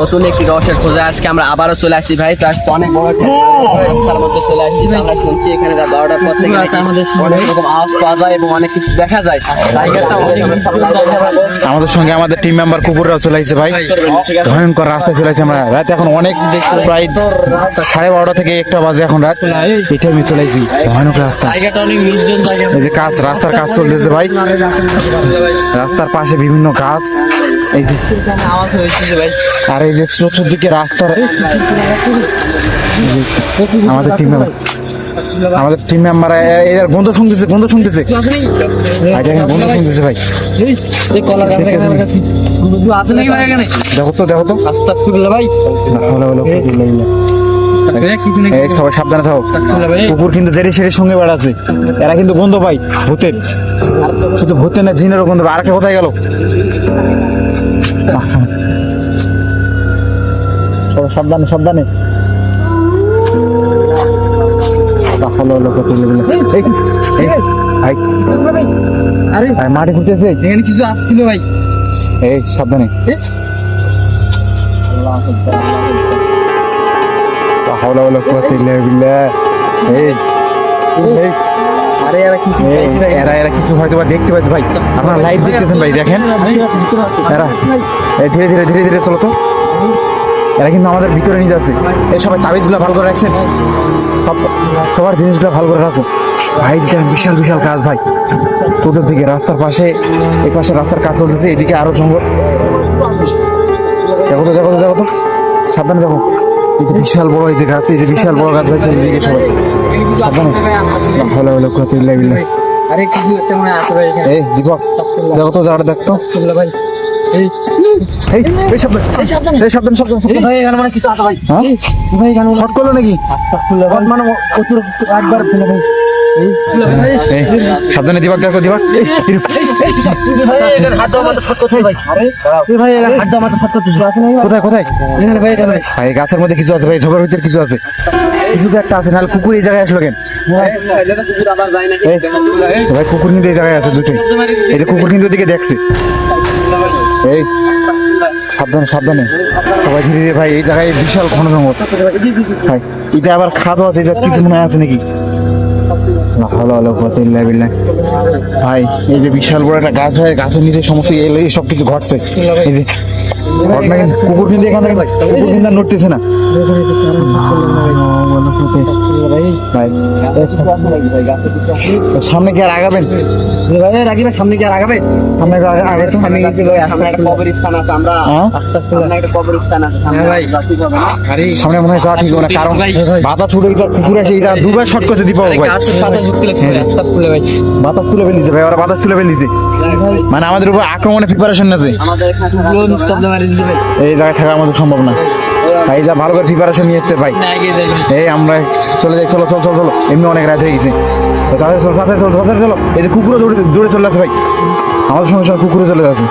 নতুন একটি রসের খোঁজে আজকে আমরা আবারও চলে আসছি ভাই। তো আজকে অনেক বড় রাস্তার মধ্যে চলে আসছি আমরা শুনছি এখানে বারোটার পর থেকে নাকি অনেক রকম আওয়াজ পাওয়া যায় এবং অনেক কিছু দেখা যায়। আমাদের আমাদের সঙ্গে আমাদের টিম মেম্বার কুকুররাও চলে আসছে ভাই। ভয়ঙ্কর রাস্তায় চলে আসছে আমরা। রাত এখন অনেক, প্রায় সাড়ে বারোটা থেকে একটা বাজে এখন রাত। এটা আমি চলে আসছি। ভয়ানক রাস্তা। এই যে কাজ, রাস্তার কাজ চলতেছে ভাই। রাস্তার পাশে বিভিন্ন গাছ। আর এই যে চতুর্দিকে রাস্তার এই আমাদের টিম মেম্বার আমাদের টিম মেম্বার এদের গন্ধ শুনতেছে গন্ধ শুনতেছে। ভাই গন্ধ শুনতেছে ভাই। দেখো তো দেখো তো। ভাই সবাই সাবধানে থাকো। কুকুর কিন্তু জেরি সেরির সঙ্গে বেড়াচ্ছে। এরা কিন্তু গন্ধ পাই ভূতের। শুধু ভূতের না, জিনেরও গন্ধ আর আরেকটা কোথায় গেল। সাবধানে সাবধানে। হলো, হলো, ভাই, আরে। মাটি ঘুরতেছে এখানে কিছু আসছিল ভাই। এই সাবধানে। হলো, হলো, হলো। এই এই। আরে এরা কিছু এরা এরা কিছু হয়তো বা দেখতে পাচ্ছে ভাই। আপনারা লাইভ দেখতেছেন ভাই দেখেন। এরা ধীরে ধীরে ধীরে ধীরে চলো তো। এরা কিন্তু আমাদের ভিতরে নিয়ে যাচ্ছে। এই সবাই তাবিজগুলো ভালো করে রাখছেন। সব সবার জিনিসগুলো ভালো করে রাখো। ভাই দেখেন বিশাল বিশাল কাজ ভাই। চতুর্দিকে রাস্তার পাশে এই পাশে রাস্তার কাজ চলতেছে এদিকে আরও জঙ্গল। দেখো তো দেখো তো দেখো তো। সাবধানে দেখো। এই যে বিশাল বড় এই যে গাছ এই যে বিশাল বড় গাছ ভাই চারিদিকে সবাই। ভালো হলো কত লাগলে। আরে কিছু একটা মনে আছে ভাই এখানে। এই দীপক দেখো তো যাওয়াটা দেখতো ভাই। এই এই এই শব্দ এই শব্দ শব্দ এই ভাই এখানে মানে কিছু আছে ভাই। হ্যাঁ? ভাই এখানে শর্ট করল নাকি? মানে কত একবার ভাই। সাবধানে দীপক দেখো না কোথায় কোথায়? ভাই ভাই। ভাই গাছের মধ্যে কিছু আছে ভাই ঝোপের ভিতরে কিছু আছে। কিছু তো একটা আছে নাহলে কুকুর এই জায়গায় আসলো কেন? ভাই কুকুর কিন্তু এই জায়গায় আছে দুটোই এই যে কুকুর কিন্তু ওদিকে দেখছে। এই সাবধানে সাবধানে। সবাই ধীরে ধীরে ভাই এই জায়গায় বিশাল ঘন জঙ্গল। ভাই এই যে আবার খাদও আছে এই যে কিছু মনে হয় আছে নাকি? ভাই, এই যে বিশাল বড় একটা গাছ হয় গাছের নিচে সমস্ত এলে সব কিছু ঘটছে। এই যে কুকুর কিন্তু এখান কুকুর কিন্তু নড়তেছে না। ভাই সামনে কি আর আগাবেন? ভাই রাখি ভাই সামনে কি আর আগাবে সামনে কি আর আগাবেন সামনে গেছে ভাই সামনে একটা কবরস্থান আছে আমরা হ্যাঁ? সামনে একটা কবরস্থান আছে সামনে আরে সামনে মনে হয় যাওয়া ঠিক হবে না কারণ বাতা ছুটে তার কুকুর এসে এই দুবার শর্ট করেছে দীপক ভাই। লাগছে ভাই। বাতাস তুলে ফেলিছে ভাই ওরা বাতাস তুলে ফেলিছে। মানে আমাদের উপর আক্রমণের প্রিপারেশন আছে এই জায়গায় থাকা আমাদের সম্ভব না। ভাই যা ভালো করে প্রিপারেশন নিয়ে আসতে ভাই। এই আমরা চলে যাই চলো চল চল চলো। এমনি অনেক রাত হয়ে গেছে। তাদের চলো তাড়াতাড়ি চলো তাড়াতাড়ি চলো। এই যে কুকুরও দৌড়ে দৌড়ে চলে আসে ভাই। আমাদের সঙ্গে সঙ্গে কুকুরে চলে যাচ্ছে